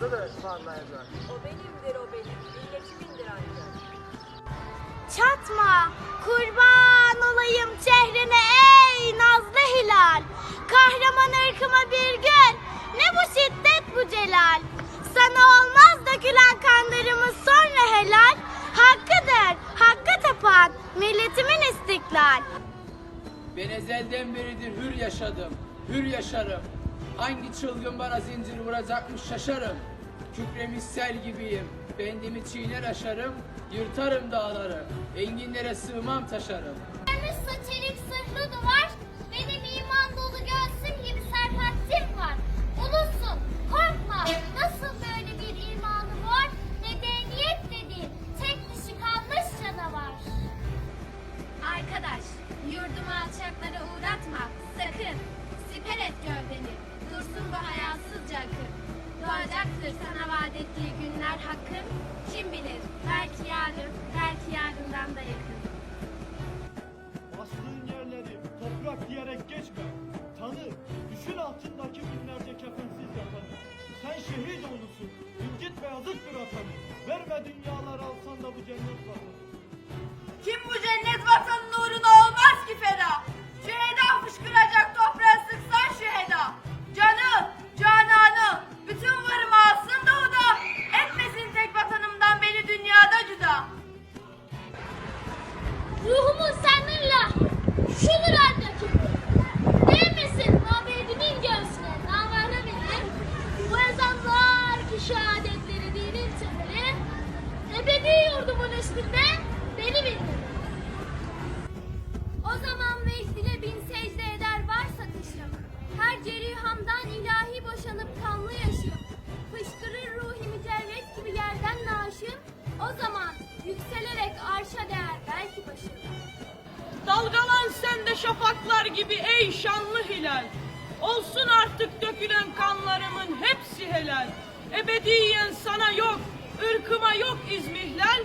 Milletimin yıldızıdır parlayacak. O benimdir o benim, milletimindir ancak. Çatma, kurban olayım çehrene ey nazlı hilal. Kahraman ırkıma bir gün, ne bu şiddet bu celal. Sana olmaz dökülen kanlarımız sonra helal. Hakkıdır, hakka tapan milletimin istiklal. Ben ezelden beridir hür yaşadım, hür yaşarım. Hangi çılgın bana zincir vuracakmış şaşarım. Kükremiş sel gibiyim, bendimi çiğner aşarım. Yırtarım dağları, enginlere sığmam taşarım. Yanımızsa çelik sırlı duvar, yarından da yakın. Bastığın yerleri toprak diyerek geçme. Tanı, düşün altındaki binlerce kefensiz yatanı. Sen şehit olursun, incitme yazıktır atanı. Verme dünyalar alsan da bu cennet vatanı. Üstünde beni bildir. O zaman vecdine bin secde eder varsa kışım. Her cerihamdan ilahi boşanıp kanlı yaşım. Fışkırır ruhi mücerret gibi yerden naşım. O zaman yükselerek arşa değer belki başım. Dalgalan sen de şafaklar gibi ey şanlı hilal. Olsun artık dökülen kanlarımın hepsi helal. Ebediyen sana yok, ırkıma yok izmihlal.